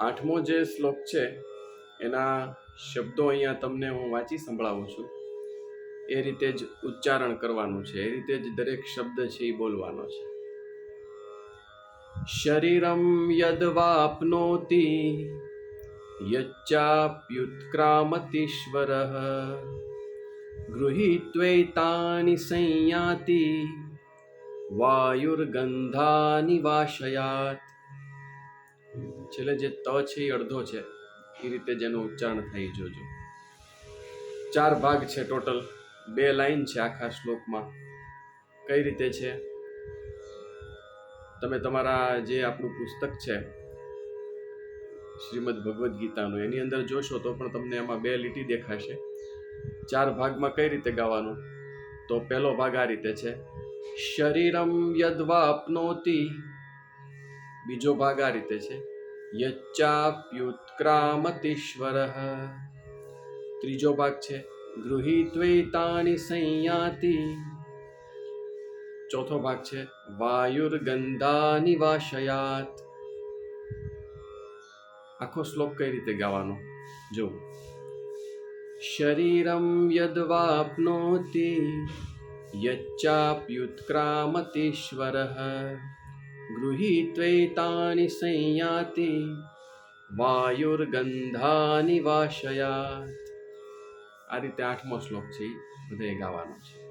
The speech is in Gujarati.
આઠમો જે શ્લોક છે, એના શબ્દો અહીંયા તમને હું વાંચી સંભળાવું છું. એ રીતે જ ઉચ્ચારણ કરવાનું છે, એ રીતે જ દરેક શબ્દ છે એ બોલવાનો છે. શરીરમ યદવાપનોતિ યચ્ચાપ્યુત્ક્રામતીશ્વર, ગૃહીત્વૈતાની સંયાતિ, વાયુર્ગંધાનિવાશયાત. છેલ્લે જે ત છે એ અડધો છે, એ રીતે જેનું ઉચ્ચારણ થઈ જોજો. ચાર ભાગ છે ટોટલ. બે લાઈન છે આખા શ્લોકમાં. કઈ રીતે છે? તમે તમારા જે આપણું પુસ્તક છે, શ્રીમદ ભગવદ્ ગીતાનું, એની અંદર જોશો તો પણ તમને એમાં બે લીટી દેખાશે. ચાર ભાગમાં કઈ રીતે ગાવાનું? તો પહેલો ભાગ આ રીતે છે. શરીરમ યદ્વાપ્નોતિ બીજો ભાગ આ રીતે છે. યચ્ચાપ્યુત્ક્રામતીશ્વર ત્રીજો ભાગ છે. ગૃહીત્વૈતાની સંયાતિ. ચોથો ભાગ છે. વાયુર્ગંધા નિવાશયાત આખો શ્લોક કઈ રીતે ગાવાનો? જો. શરીરમ યદ્વાપ્નોતિ. યચ્ચાપ્યુત્ક્રામતીશ્વર ગૃહીત્વૈતાની વાયુર્ગંધાની વાયુર્ગંધાનિવાશયાત આ રીતે આઠમો શ્લોક છે હૃદય ગાવાનો છે